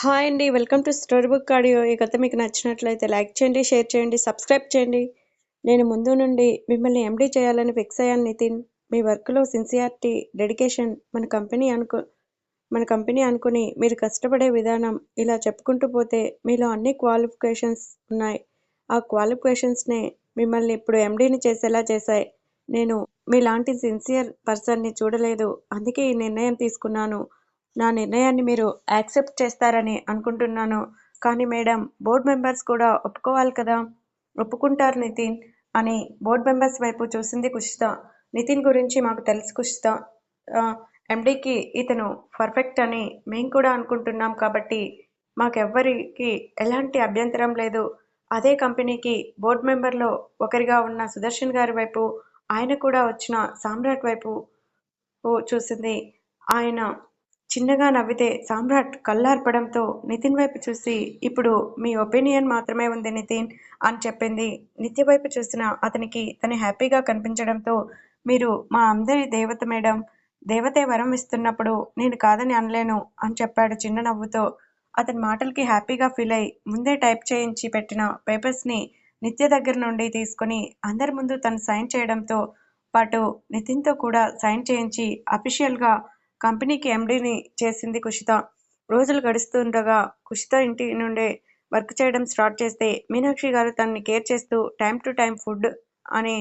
Hi అండి welcome to story book audio. ఈ కథ మీకు నచ్చినట్లయితే లైక్ చేయండి షేర్ చేయండి సబ్స్క్రైబ్ చేయండి. నేను ముందు నుండి మిమ్మల్ని ఎండీ చేయాలని ఫిక్స్ అయ్యాను నితిన్. మీ వర్క్లో సిన్సియారిటీ డెడికేషన్ మన కంపెనీ అనుకు మన కంపెనీ అనుకుని మీరు కష్టపడే విధానం ఇలా చెప్పుకుంటూ పోతే మీలో అన్ని క్వాలిఫికేషన్స్ ఉన్నాయి. ఆ క్వాలిఫికేషన్స్నే మిమ్మల్ని ఇప్పుడు ఎండీని చేసేలా చేశాయి. నేను మీలాంటి సిన్సియర్ పర్సన్ని చూడలేదు. అందుకే ఈ నిర్ణయం తీసుకున్నాను. నా నిర్ణయాన్ని మీరు యాక్సెప్ట్ చేస్తారని అనుకుంటున్నాను. కానీ మేడం బోర్డ్ మెంబర్స్ కూడా ఒప్పుకోవాలి కదా? ఒప్పుకుంటారు నితిన్ అని బోర్డ్ మెంబర్స్ వైపు చూసింది కుషిత. నితిన్ గురించి మాకు తెలుసు కుషిత. ఎండీకి ఇతను పర్ఫెక్ట్ అని మేము కూడా అనుకుంటున్నాం కాబట్టి మాకెవ్వరికి ఎలాంటి అభ్యంతరం లేదు. అదే కంపెనీకి బోర్డ్ మెంబర్లో ఒకరిగా ఉన్న సుదర్శన్ గారి వైపు ఆయన కూడా వచ్చిన సామ్రాట్ వైపు చూసింది. ఆయన చిన్నగా నవ్వితే సామ్రాట్ కళ్ళార్పడంతో నితిన్ వైపు చూసి ఇప్పుడు మీ ఒపీనియన్ మాత్రమే ఉంది నితిన్ అని చెప్పింది. నిత్య వైపు చూసిన అతనికి తను హ్యాపీగా కనిపించడంతో మీరు మా అందరి దేవత మేడం దేవతే వరం ఇస్తున్నప్పుడు నేను కాదని అనలేను అని చెప్పాడు చిన్న నవ్వుతో. అతని మాటలకి హ్యాపీగా ఫీల్ అయి ముందే టైప్ చేయించి పెట్టిన పేపర్స్ని నిత్య దగ్గర నుండి తీసుకుని అందరి ముందు తను సైన్ చేయడంతో పాటు నితిన్తో కూడా సైన్ చేయించి అఫీషియల్గా కంపెనీకి ఎండీని చేసింది కుషిత. రోజులు గడుస్తుండగా కుషిత ఇంటి నుండే వర్క్ చేయడం స్టార్ట్ చేస్తే మీనాక్షి గారు తనని కేర్ చేస్తూ టైం టు టైం ఫుడ్ అని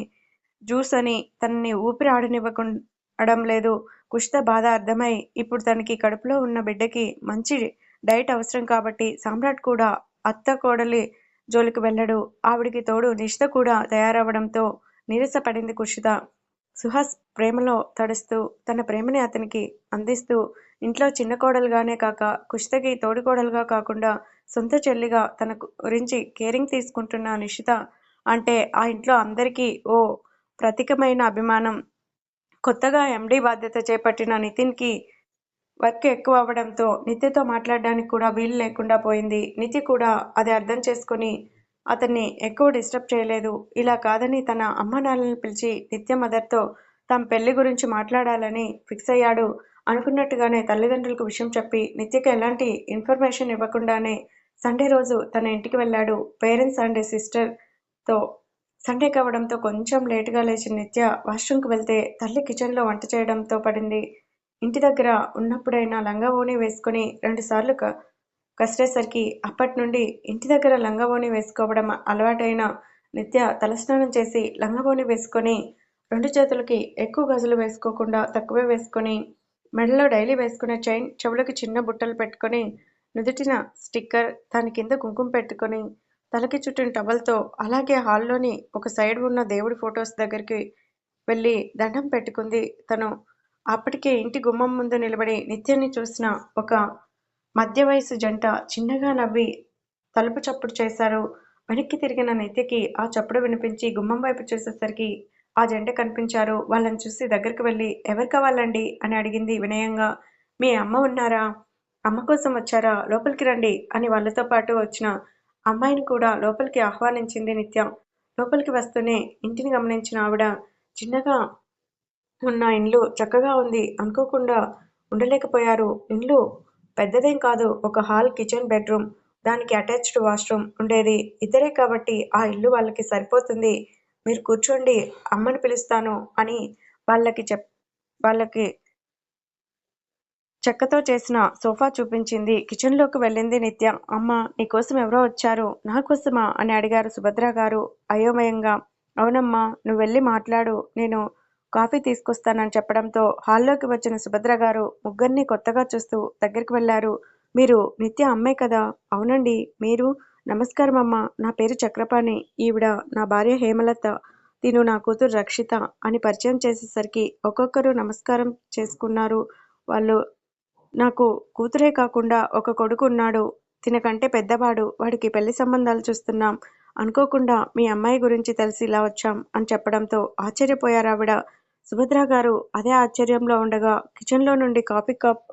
జ్యూస్ అని తనని ఊపిరి ఆడనివ్వకుండడం లేదు. కుషిత బాధ అర్థమై ఇప్పుడు తనకి కడుపులో ఉన్న బిడ్డకి మంచి డైట్ అవసరం కాబట్టి సామ్రాట్ కూడా అత్త కోడలి జోలికి వెళ్ళడు. ఆవిడికి తోడు నిషిత కూడా తయారవడంతో నీరసపడింది కుషిత. సుహాస్ ప్రేమలో తడుస్తూ తన ప్రేమని అతనికి అందిస్తూ ఇంట్లో చిన్న కోడలుగానే కాక కుష్తకి తోడుకోడలుగా కాకుండా సొంత చెల్లిగా తన గురించి కేరింగ్ తీసుకుంటున్న నిషిత అంటే ఆ ఇంట్లో అందరికీ ఓ ప్రతీకమైన అభిమానం. కొత్తగా ఎండీ బాధ్యత చేపట్టిన నితిన్కి వర్క్ ఎక్కువ అవ్వడంతో నిత్యతో మాట్లాడడానికి కూడా వీలు లేకుండా పోయింది. నిత్య కూడా అది అర్థం చేసుకుని అతన్ని ఎక్కువ డిస్టర్బ్ చేయలేదు. ఇలా కాదని తన అమ్మ పిలిచి నిత్య మదర్తో తమ పెళ్ళి గురించి మాట్లాడాలని ఫిక్స్ అయ్యాడు. అనుకున్నట్టుగానే తల్లిదండ్రులకు విషయం చెప్పి నిత్యకి ఎలాంటి ఇన్ఫర్మేషన్ ఇవ్వకుండానే సండే రోజు తన ఇంటికి వెళ్ళాడు. పేరెంట్స్ అండ్ సిస్టర్తో సండే కావడంతో కొంచెం లేటుగా లేచిన నిత్య వాష్రూమ్కి వెళ్తే తల్లి కిచెన్లో వంట చేయడంతో పడింది. ఇంటి దగ్గర ఉన్నప్పుడైనా లంగా ఓణి వేసుకుని రెండుసార్లు కసిరేసరికి అప్పటి నుండి ఇంటి దగ్గర లంగవోని వేసుకోవడం అలవాటైన నిత్య తలస్నానం చేసి లంగవోని వేసుకొని రెండు చేతులకి ఎక్కువ గజులు వేసుకోకుండా తక్కువే వేసుకొని మెడలో డైలీ వేసుకునే చైన్ చెవులకి చిన్న బుట్టలు పెట్టుకొని నుదుటిన స్టిక్కర్ దాని కింద కుంకుమ పెట్టుకొని తలకి చుట్టిన టవల్తో అలాగే హాల్లోని ఒక సైడ్ ఉన్న దేవుడి ఫొటోస్ దగ్గరికి వెళ్ళి దండం పెట్టుకుంది తను. అప్పటికే ఇంటి గుమ్మం ముందు నిలబడి నిత్యాన్ని చూసిన ఒక మధ్య వయసు జంట చిన్నగా నవ్వి తలుపు చప్పుడు చేశారు. వెనక్కి తిరిగిన నిత్యకి ఆ చప్పుడు వినిపించి గుమ్మం వైపు చూసేసరికి ఆ జంట కనిపించారు. వాళ్ళని చూసి దగ్గరికి వెళ్ళి ఎవరు కావాలండి? అని అడిగింది వినయంగా. మీ అమ్మ ఉన్నారా? అమ్మ కోసం వచ్చారా? లోపలికి రండి అని వాళ్ళతో పాటు వచ్చిన అమ్మాయిని కూడా లోపలికి ఆహ్వానించింది నిత్య. లోపలికి వస్తూనే ఇంటిని గమనించిన ఆవిడ చిన్నగా ఉన్న ఇండ్లు చక్కగా ఉంది. అనుకోకుండా ఉండలేకపోయారు. ఇండ్లు పెద్దదేం కాదు ఒక హాల్ కిచెన్ బెడ్రూమ్. దానికి అటాచ్డ్ వాష్రూమ్ ఉండేది. ఇద్దరే కాబట్టి ఆ ఇల్లు వాళ్ళకి సరిపోతుంది. మీరు కూర్చోండి అమ్మని పిలుస్తాను అని వాళ్ళకి చెప్ వాళ్ళకి చెక్కతో చేసిన సోఫా చూపించింది. కిచెన్లోకి వెళ్ళింది నిత్య. అమ్మ నీకోసం ఎవరో వచ్చారు? నా కోసమా? అని అడిగారు సుభద్ర గారు. అయోమయంగా. అవునమ్మా నువ్వు వెళ్ళి మాట్లాడు. నేను కాఫీ తీసుకొస్తానని చెప్పడంతో హాల్లోకి వచ్చిన సుభద్ర గారు ముగ్గురిని కొత్తగా చూస్తూ దగ్గరికి వెళ్ళారు మీరు నిత్య అమ్మే కదా? అవునండి. మీరు? నమస్కారం అమ్మ. నా పేరు చక్రపాణి. ఈవిడ నా భార్య హేమలత. తిను నా కూతురు రక్షిత అని పరిచయం చేసేసరికి ఒక్కొక్కరు నమస్కారం చేసుకున్నారు. వాళ్ళు నాకు కూతురే కాకుండా ఒక కొడుకు ఉన్నాడు. తినకంటే పెద్దవాడు. వాడికి పెళ్ళి సంబంధాలు చూస్తున్నాం. అనుకోకుండా మీ అమ్మాయి గురించి తెలిసి ఇలా వచ్చాం అని చెప్పడంతో ఆశ్చర్యపోయారు ఆవిడ సుభద్ర గారు అదే ఆశ్చర్యంలో ఉండగా కిచెన్లో నుండి కాఫీ కప్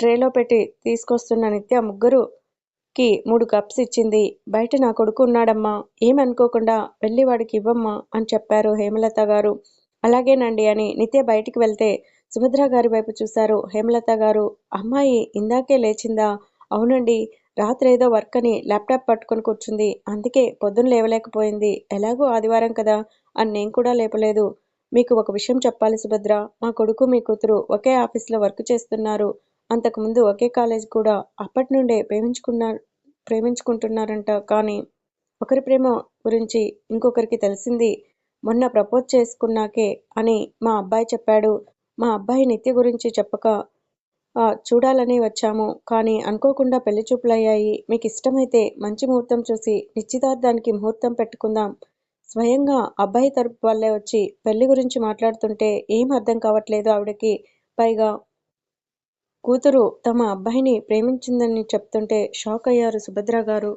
ట్రేలో పెట్టి తీసుకొస్తున్న నిత్య ముగ్గురుకి మూడు కప్స్ ఇచ్చింది. బయట నా కొడుకు ఉన్నాడమ్మా ఏమనుకోకుండా వెళ్ళి వాడికి ఇవ్వమ్మా అని చెప్పారు హేమలత గారు. అలాగేనండి అని నిత్య బయటికి వెళ్తే సుభద్ర గారి వైపు చూశారు హేమలత గారు. అమ్మాయి ఇందాకే లేచిందా? అవునండి రాత్రి ఏదో వర్క్ అని ల్యాప్టాప్ పట్టుకొని కూర్చుంది అందుకే పొద్దున లేవలేకపోయింది. ఎలాగో ఆదివారం కదా అని నేను కూడా లేపలేదు. మీకు ఒక విషయం చెప్పాలి సుభద్ర. మా కొడుకు మీ కూతురు ఒకే ఆఫీస్లో వర్క్ చేస్తున్నారు. అంతకుముందు ఒకే కాలేజ్ కూడా అప్పటి నుండే ప్రేమించుకున్నారు ప్రేమించుకుంటున్నారంట. కానీ ఒకరి ప్రేమ గురించి ఇంకొకరికి తెలిసింది. మొన్న ప్రపోజ్ చేసుకున్నాకే అని మా అబ్బాయి చెప్పాడు. మా అబ్బాయి నిత్య గురించి చెప్పక చూడాలని వచ్చాము. కానీ అనుకోకుండా పెళ్ళి చూపులయ్యాయి. మీకు ఇష్టమైతే మంచి ముహూర్తం చూసి నిశ్చితార్థానికి ముహూర్తం పెట్టుకుందాం. స్వయంగా అబ్బాయి తరపు వాళ్ళే వచ్చి పెళ్ళి గురించి మాట్లాడుతుంటే ఏం అర్థం కావట్లేదు ఆవిడకి. పైగా కూతురు తమ అబ్బాయిని ప్రేమించిందని చెప్తుంటే షాక్ అయ్యారు సుభద్ర గారు.